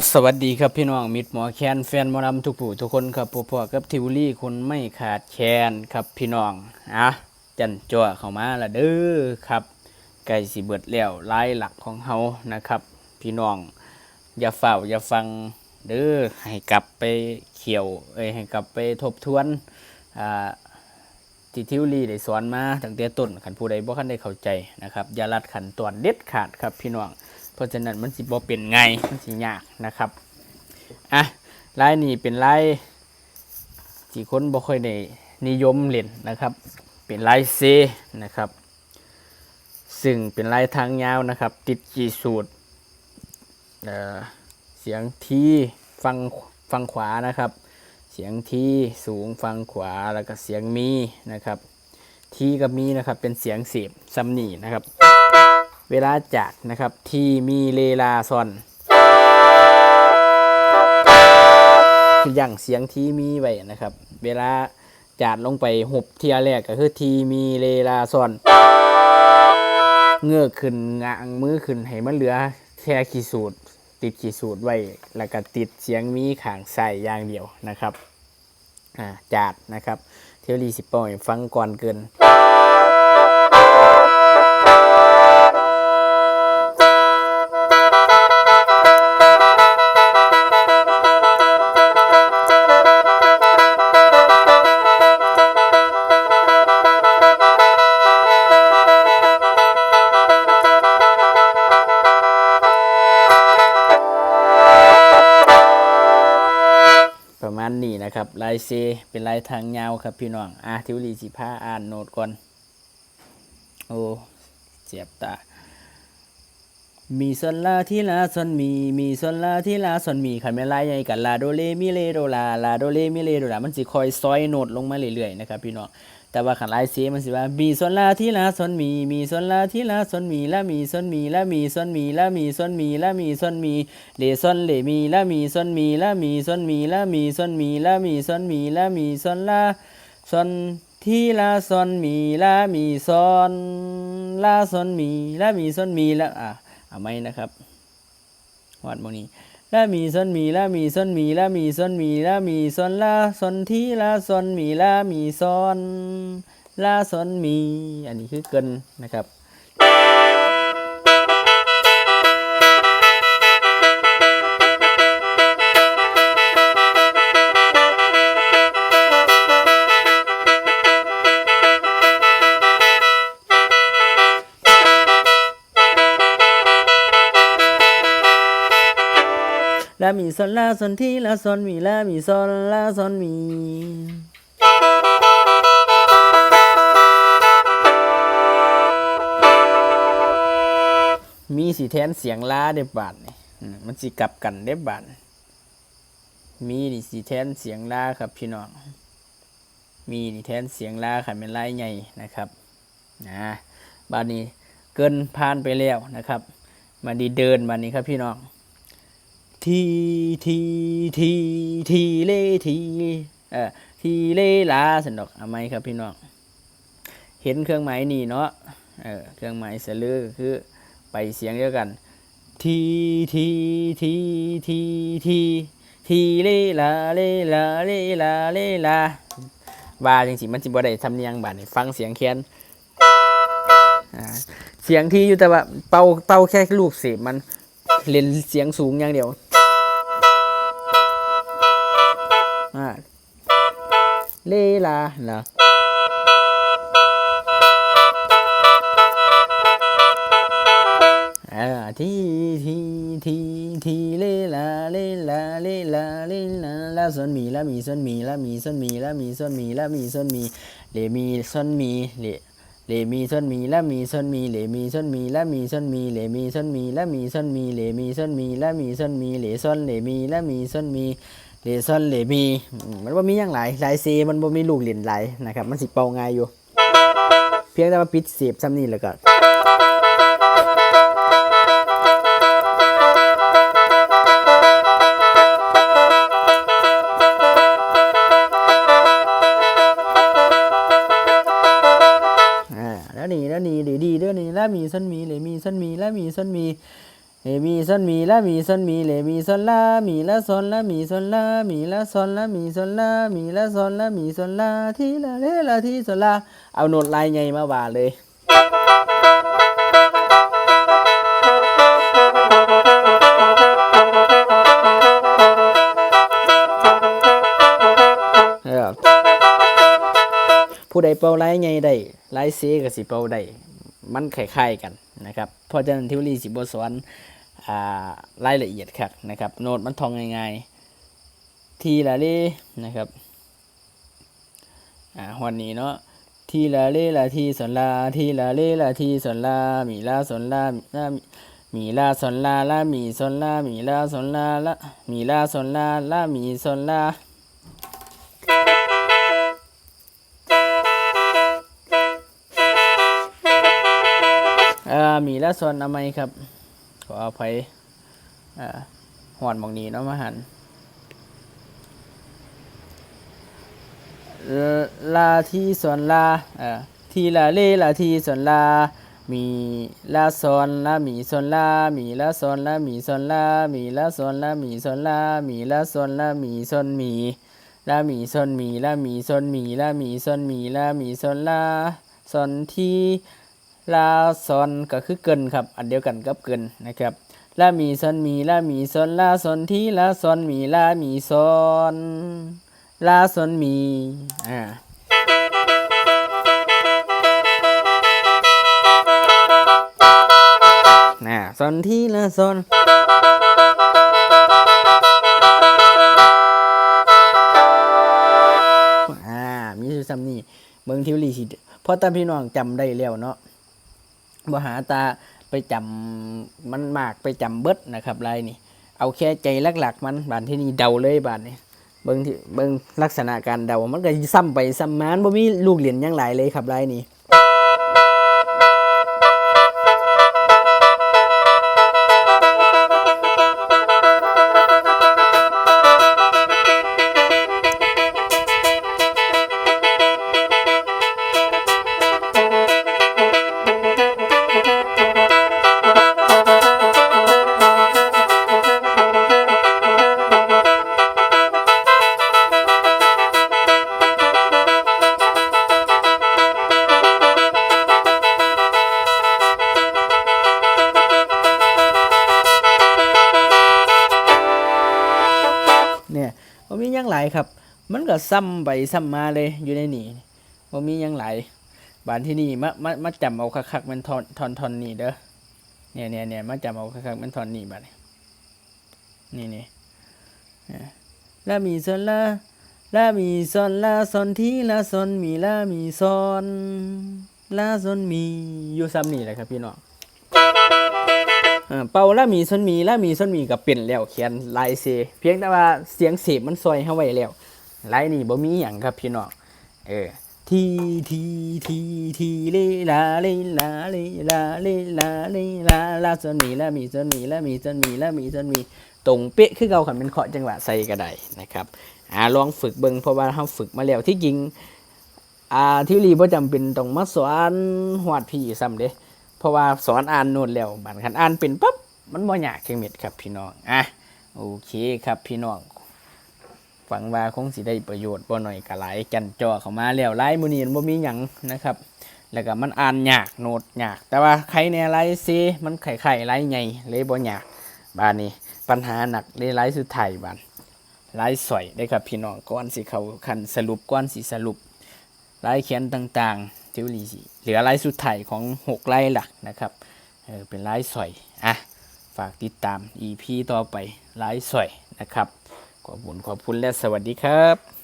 ครับสวัสดีครับพี่น้องมิตรหมอแคนแฟนหมอลำทุกผู้ทุกคนครับพวกพวกกับทิวลี่คนไม่ขาดแคลนครับพี่น้องอะจันจั่วเข้ามาละเด้อครับไก่สิเบิดแล้วลายหลักของเฮานะครับ พี่น้อง อย่าเฝ้าอย่าฟังเด้อให้กลับไปเขียวเอ้ยให้กลับไปทบทวนอ่าที่ทิวลีได้สอนมาตั้งแต่ต้นขันผู้ใดบ่คันได้เข้าใจนะครับอย่าลัดขันตอนเด็ดขาดครับพี่น้อง เพราะฉะนั้นมันสิบ่เป็นไงมันสิยากนะครับอะลายนี้เป็นลายที่คนบ่ค่อยได้นิยมเล่นนะครับ เป็นลายเซนะครับ ซึ่งเป็นลายทางยาวนะครับ ติดกี่สูตรเเสียงที่ฟังฟังขวานะครับ เสียงทีสูงฟังขวาแล้วก็เสียงมีนะครับ ทีกับมีนะครับเป็นเสียงเสียบซัมนี่นะครับ เวลาจากนะครับทีมีเลลาซอนอย่างเสียงทีมีไว้นะครับ เวลาจาดลงไปหุบเทียแรกก็คือทีมีเลลาซอน เงือกขึ้นงางมือขึ้นให้มันเหลือแค่ขีสูตรติดขีสูตรไว้ แล้วก็ติดเสียงมีขางใส่อย่างเดียวนะครับ อ่าจาดนะครับ เทวรีสิปอยฟังก่อนเกิน ครับลายเซเป็นลายทางยาวครับพี่น้องอะทิวลีสิผ้าอ่านโน้ตก่อน โอ้เจ็บตามีส่วนลาที่ลาซอนมีมีส่วนลาที่ลาซอนมีขันแม่นลายใหญ่กันลาโดเลมิเลโดลาลาโดเลมิเลโดลามันสิคอยซอยโน้ตลงมาเรื่อยๆนะครับพี่น้อง แต่ว่าขันไลายเซมันสิว่ามีซอนลาที่ลาซอนมีมีซอนลาที่ลาซอนมีละมีซอนมีละมีซอนมีละมีซอนมีละมีซอนมีเลซอนเลมีละมีซอนมีละมีซอนมีละมีซอนมีละมีซอนมีละมีซอนลาซอนที่ลาซอนมีละมีซอนลาซอนมีละมีซอนมีละอะเอาไหมนะครับวัดโมนี้ ละมีซอนมีละมีซอนมีละมีซอนมีละมีซอนละซอนที่ละซอนมีละมีซอนละซอนมี อันนี้คือเกินนะครับ มีซอนลาซอนที่ลาซอนมีลามีซอนลาซอนมีมีสีแทนเสียงลาได้บาทนี่มันสิกลับกันได้บาทมีนี่สีแทนเสียงลาครับพี่น้อง มีนี่แทนเสียงลาขันเป็นลายใหญ่นะครับนะบาดนี้เกินผ่านไปแล้วนะครับมาดีเดินมานี้ครับพี่น้อง ทีทีทีทีเลทีเออทีเลลาสันดอกเอาไหมครับพี่น้องเห็นเครื่องหมายนี่เนาะเออเครื่องหมายเสลือก็คือไปเสียงเดียวกัน ทีทีทีทีทีทีเลลาเลลาเลลาเลลาว่าจริงๆมันจิบ่ได้ทำเนียงบาดนี่ฟังเสียงแคนอ่าเสียงที่อยู่แต่ว่าเป่าเป่าแค่ลูกเสียบมันเล่นเสียงสูงอย่างเดียว เลลาเหรออทีทีทีทีเลลาเลลาเลลาเลลาลาซอนมีลามีซอนมีลามีซอนมีลามีซอนมีลามีซอนมีเลมีซอนมีเลเลมีซอนมีละมีซอนมีเลมีซอนมีละมีซอนมีเลมีซอนมีละมีซอนมีเลมีซอนมีละมีซอนมีเลซอนเลมีละมีซอนมี เลซอนเลมี มันว่มีอย่างหลายหลายเซมันบ่มีลูกเหรียญหลายนะครับ มันสิเป่าง่ายอยู่ เพียงแต่ว่าปิดเสียบซ้ำนี่แล้วก็อ่าแล้วนี่แล้วนี่ดีดีเด้อนี่ละมีซอนมีเลยมีซอนมีและมีซอนมี เลมีซอนมีละมีซอนมีเลมีซอนลามีละซอนละมีซอนลามีละซอนละมีซอนลามีละซอนละมีซอนลาทีละเลละทีซอนลาเอาโนดลายใหญ่มาว่าเลยเออผู้ใดเป่าไล่ไงได้ไล่เซกับสิเป่าได้มันคล้ายๆกัน นะครับเพราะฉะนั้นทิวลีสิบสอนรายละเอียดครับนะครับโน้ตมันทองง่ายๆ ทีละเลนะครับอ่าวันนี้เนาะทีละเลละทีสนลาทีละเลละทีสนลามีลาสนลามีลามีลาสนลาลามีสนลามีลาสนลาละมีลาสนลาลามีสนลา มีและส่วนอมัยครับ ขออภัยหอนหมองนี้เนาะมาหันลาที่ส่วนลาทีละเลลาที่ส่วนลา มีลาซอนลามีส่วนลา มีลาซอนลามีส่วนลา มีลาซอนลามีส่วนลา มีลาซอนลามีส่วนมีลามีส่วนมีลามีส่วนมีลามีส่วนมีลามีส่วนลาส่วนที่ ลาซอนก็คือเกินครับ อันเดียวกันกับเกินนะครับลามีซอนมีลามีซอนลาซอนที่ลาซอนมีลามีซอนลาซอนมีอ่าน่ะซอนที่ลาซอนอ่ามีอยู่ซ้ำนี่เมืองทิวลีสิพราะตามพี่น้องจำได้แล้วเนาะ บ่หาตาไปจำมันมากไปจำเบิดนะครับลายนี่เอาแค่ใจหลักๆ มันบานที่นี่เดาเลยบานนี่เบิ่งที่เบิ่งลักษณะการเดามันก็ซ้ำไปซ้ำมามาบ่มีลูกเหรียญยังหลายเลยครับลายนี่ บ่มียังหลายครับ มันก็ซ้ำไปซ้ำมาเลยอยู่ในนี่บ่มียังหลายบานที่นี่มามามาจำเอาคักๆมันทอนทอนทอนนี่เด้อเนี่ยเนี่ยเนี่ยมาจำเอาคักๆมันทอนนี่บาดนี้นี่นี่ลามีซอนลาลามีซอนลาซอนที่ลาซอนมีลามีซอนลาซอนมีอยู่ซ้ำนี่แหละครับพี่น้อง เป่าละมีส้นมีละมีส้นมีกับเป็นแล้วเขียนลายเซเพียงแต่ว่าเสียงเสพมันซอยเข้าไว้แล้วลายนี่บ่มีหยังครับพี่น้องเออทีทีทีทีเลลาเลลาเลลาเลลาเลลาลาส้นมีละมีส้นมีละมีส้นมีละมีส้นมีตรงเป๊ะคือเก่าขันเป็นเคาะจังหวะใส่ก็ได้นะครับอ่าลองฝึกเบิ่งเพราะว่าเฮาฝึกมาแล้วที่จริงอ่าที่รีบ่จำเป็นต้องมาสอนหวดพี่ซ้ำเด้ เพราะว่าสอนอ่านโน้ตแล้วบัดคันอ่านเป็นปั๊บมันบ่ยากจังเม็ดครับพี่น้องอะโอเคครับพี่น้องฝังว่าคงสิได้ประโยชน์บ่หน่อยก็หลายจันจอเข้ามาแล้วหลายมื้อนี้บ่มีหยังนะครับ แล้วก็มันอ่านยากโน้ตยาก แต่ว่าใครแน่หลายซิมันไข่ๆหลายใหญ่เลยบ่ยากบ้าดนี้ปัญหาหนักเลยหลายสุดท้ายบ้าดหลายสอยได้ครับพี่น้องก่อนสิเขาคันสรุปก่อนสิสรุปลายเขียนต่างๆิวลีเหลือลายสุดท้ายของหกลายหลักนะครับเออเป็นลายสอยอะฝากติดตาม EP ต่อไปลายสอยนะครับ ขอบคุณขอบคุณและสวัสดีครับ